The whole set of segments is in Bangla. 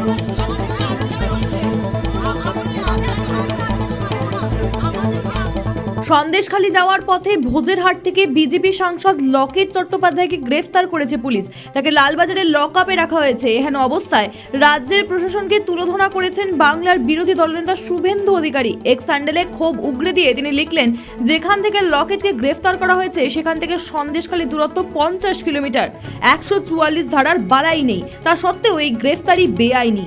Thank you. সন্দেশখালী যাওয়ার পথে ভোজেরহাট থেকে বিজেপি সাংসদ লকেট চট্টোপাধ্যায়কে গ্রেফতার করেছে পুলিশ। তাকে লালবাজারের লক আপে রাখা হয়েছে। এহেন অবস্থায় রাজ্যের প্রশাসনকে তুলোধনা করেছেন বাংলার বিরোধী দলনেতা শুভেন্দু অধিকারী। এক স্যান্ডেলে ক্ষোভ উগরে দিয়ে তিনি লিখলেন, যেখান থেকে লকেটকে গ্রেফতার করা হয়েছে, সেখান থেকে সন্দেশখালী দূরত্ব পঞ্চাশ কিলোমিটার। একশো চুয়াল্লিশ ধারার বাড়াই নেই। তা সত্ত্বেও এই গ্রেফতারি বেআইনি।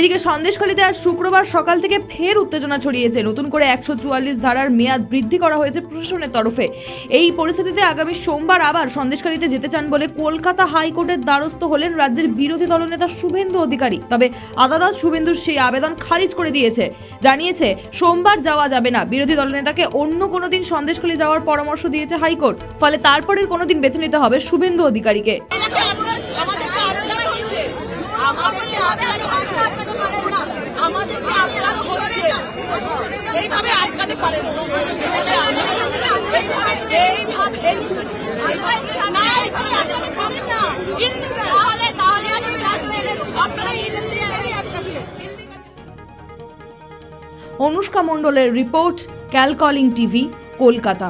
এদিকে সন্দেশখালীতে আজ শুক্রবার সকাল থেকে ফের উত্তেজনা ছড়িয়েছে। নতুন করে একশো চুয়াল্লিশ ধারার মেয়াদ বৃদ্ধি করা হয়েছে প্রশাসনের তরফে। এই পরিস্থিতিতে আগামী সোমবার আবার সন্দেশখালীতে যেতে চান বলে কলকাতা হাইকোর্টের দ্বারস্থ হলেন রাজ্যের বিরোধী দলনেতা শুভেন্দু অধিকারী। তবে আদালত শুভেন্দুর সেই আবেদন খারিজ করে দিয়েছে। জানিয়েছে, সোমবার যাওয়া যাবে না। বিরোধী দলনেতাকে অন্য কোনো দিন সন্দেশখালী যাওয়ার পরামর্শ দিয়েছে হাইকোর্ট। ফলে তারপরের কোনো দিন বেছে নিতে হবে শুভেন্দু অধিকারীকে। ইন্ডিয়া আটকাতে অনুষ্কা মণ্ডলের রিপোর্ট ক্যালকলিং টিভি কলকাতা।